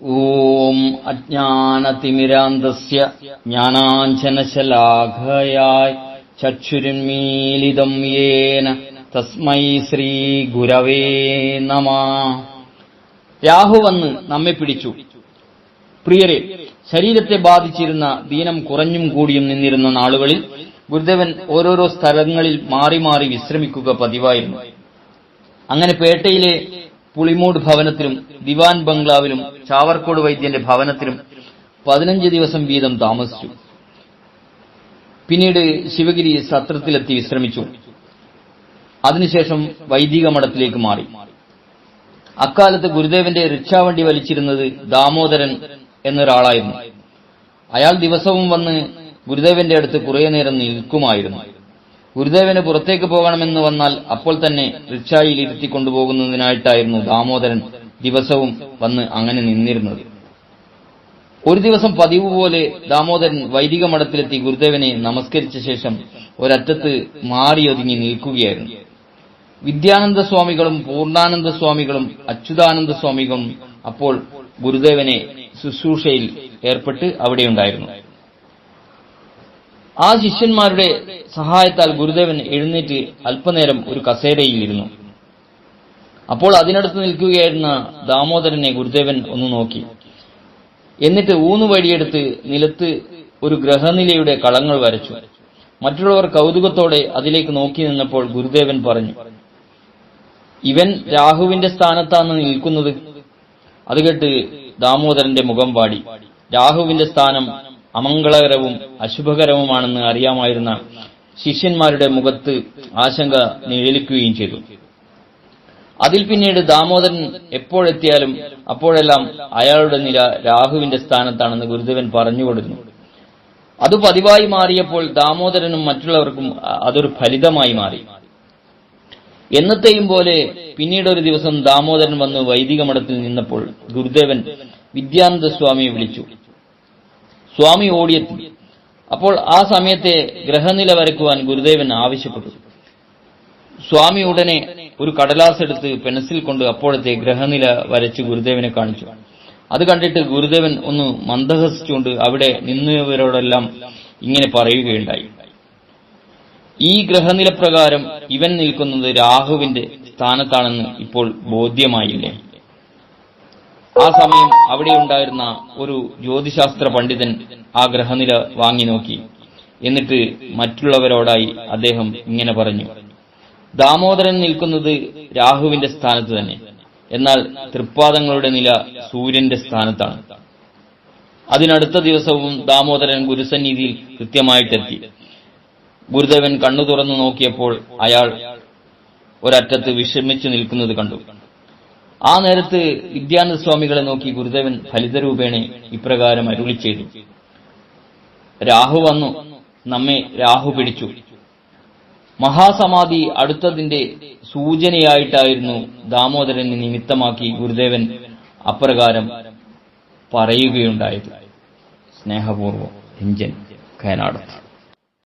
ഓം അജ്ഞാനതിമിരാന്തസ്യ ജ്ഞാനാഞ്ജനശലാഘയായ് ചക്ഷുരുന്മീലിതം യേന തസ്മൈ ശ്രീ ഗുരവേ നമ. രാഹു വന്ന് നമ്മെ പിടിച്ചു. പ്രിയരെ ശരീരത്തെ ബാധിച്ചിരുന്ന ദീനം കുറഞ്ഞും കൂടിയും നിന്നിരുന്ന നാളുകളിൽ ഗുരുദേവൻ ഓരോരോ സ്ഥലങ്ങളിൽ മാറി മാറി വിശ്രമിക്കുക പതിവായിരുന്നു. അങ്ങനെ പേട്ടയിലെ പുളിമൂട് ഭവനത്തിലും ദിവാൻ ബംഗ്ലാവിലും ചാവർക്കോട് വൈദ്യന്റെ ഭവനത്തിലും പതിനഞ്ച് ദിവസം വീതം താമസിച്ചു. പിന്നീട് ശിവഗിരി സത്രത്തിലെത്തി വിശ്രമിച്ചു. അതിനുശേഷം വൈദിക മഠത്തിലേക്ക് മാറി. അക്കാലത്ത് ഗുരുദേവന്റെ റിക്ഷാവണ്ടി വലിച്ചിരുന്നത് ദാമോദരൻ എന്നൊരാളായിരുന്നു. അയാൾ ദിവസവും വന്ന് ഗുരുദേവന്റെ അടുത്ത് കുറേ നേരം നിൽക്കുമായിരുന്നു. ഗുരുദേവന് പുറത്തേക്ക് പോകണമെന്ന് വന്നാൽ അപ്പോൾ തന്നെ റിക്ഷായിൽ ഇരുത്തി കൊണ്ടുപോകുന്നതിനായിട്ടായിരുന്നു ദാമോദരൻ ദിവസവും വന്ന് അങ്ങനെ നിന്നിരുന്നത്. ഒരു ദിവസം പതിവ് പോലെ ദാമോദരൻ വൈദിക മഠത്തിലെത്തി ഗുരുദേവനെ നമസ്കരിച്ച ശേഷം ഒരറ്റത്ത് മാറിയൊതുങ്ങി നിൽക്കുകയായിരുന്നു. വിദ്യാനന്ദ സ്വാമികളും പൂർണാനന്ദ സ്വാമികളും അച്യുതാനന്ദ സ്വാമികളും അപ്പോൾ ഗുരുദേവനെ ശുശ്രൂഷയിൽ ഏർപ്പെട്ട് അവിടെയുണ്ടായിരുന്നു ആ ശിഷ്യന്മാരുടെ സഹായത്താൽ ഗുരുദേവൻ എഴുന്നേറ്റ് അല്പനേരം ഒരു കസേരയിൽ ഇരുന്നു. അപ്പോൾ അതിനടുത്ത് നിൽക്കുകയായിരുന്ന ദാമോദരനെ ഗുരുദേവൻ ഒന്ന് നോക്കി. എന്നിട്ട് ഊന്നുവഴിയെടുത്ത് നിലത്ത് ഒരു ഗ്രഹനിലയുടെ കളങ്ങൾ വരച്ചു. മറ്റുള്ളവർ കൗതുകത്തോടെ അതിലേക്ക് നോക്കി നിന്നപ്പോൾ ഗുരുദേവൻ പറഞ്ഞു ഇവൻ രാഹുവിന്റെ സ്ഥാനത്താണ് നിൽക്കുന്നത്? അത് കേട്ട് ദാമോദരന്റെ മുഖം പാടി രാഹുവിന്റെ സ്ഥാനം അമംഗളകരവും അശുഭകരവുമാണെന്ന് അറിയാമായിരുന്ന ശിഷ്യന്മാരുടെ മുഖത്ത് ആശങ്ക നിഴലിക്കുകയും ചെയ്തു. അതിൽ പിന്നീട് ദാമോദരൻ എപ്പോഴെത്തിയാലും അപ്പോഴെല്ലാം അയാളുടെ നില രാഹുവിന്റെ സ്ഥാനത്താണെന്ന് ഗുരുദേവൻ പറഞ്ഞുകൊടുക്കുന്നു. അത് പതിവായി മാറിയപ്പോൾ ദാമോദരനും മറ്റുള്ളവർക്കും അതൊരു ഫലിതമായി മാറി. എന്നത്തെയും പോലെ പിന്നീട് ഒരു ദിവസം ദാമോദരൻ വന്ന് വൈദിക മഠത്തിൽ നിന്നപ്പോൾ ഗുരുദേവൻ വിദ്യാനന്ദ സ്വാമിയെ വിളിച്ചു. സ്വാമി ഓടിയെത്തി. അപ്പോൾ ആ സമയത്തെ ഗ്രഹനില വരയ്ക്കുവാൻ ഗുരുദേവൻ ആവശ്യപ്പെട്ടു. സ്വാമി ഉടനെ ഒരു കടലാസ് എടുത്ത് പെൻസിൽ കൊണ്ട് അപ്പോഴത്തെ ഗ്രഹനില വരച്ച് ഗുരുദേവനെ കാണിച്ചു. അത് കണ്ടിട്ട് ഗുരുദേവൻ ഒന്ന് മന്ദഹസിച്ചുകൊണ്ട് അവിടെ നിന്നവരോടെല്ലാം ഇങ്ങനെ പറയുകയുണ്ടായി. ഈ ഗ്രഹനില പ്രകാരം ഇവൻ നിൽക്കുന്നത് രാഹുവിന്റെ സ്ഥാനത്താണെന്ന് ഇപ്പോൾ ബോധ്യമായില്ലേ? ആ സമയം അവിടെ ഉണ്ടായിരുന്ന ഒരു ജ്യോതിശാസ്ത്ര പണ്ഡിതൻ ആ ഗ്രഹനില വാങ്ങി നോക്കി. എന്നിട്ട് മറ്റുള്ളവരോടായി അദ്ദേഹം ഇങ്ങനെ പറഞ്ഞു. ദാമോദരൻ നിൽക്കുന്നത് രാഹുവിന്റെ സ്ഥാനത്ത് തന്നെ. എന്നാൽ തൃപ്പാദങ്ങളുടെ നില സൂര്യന്റെ സ്ഥാനത്താണ്. അതിനടുത്ത ദിവസവും ദാമോദരൻ ഗുരുസന്നിധിയിൽ കൃത്യമായിട്ടെത്തി. ഗുരുദേവൻ കണ്ണു തുറന്നു നോക്കിയപ്പോൾ അയാൾ ഒരറ്റത്ത് വിഷമിച്ചു നിൽക്കുന്നത് കണ്ടു. ആ നേരത്ത് വിദ്യാനന്ദ സ്വാമികളെ നോക്കി ഗുരുദേവൻ ഫലിതരൂപേണെ ഇപ്രകാരം അരുളി ചെയ്തു രാഹു വന്നു. നമ്മെ രാഹു പിടിച്ചു. മഹാസമാധി അടുത്തതിന്റെ സൂചനയായിട്ടായിരുന്നു ദാമോദരനെ നിമിത്തമാക്കി ഗുരുദേവൻ അപ്രകാരം പറയുകയുണ്ടായത്. സ്നേഹപൂർവം രഞ്ജൻ കയനാടത്ത്.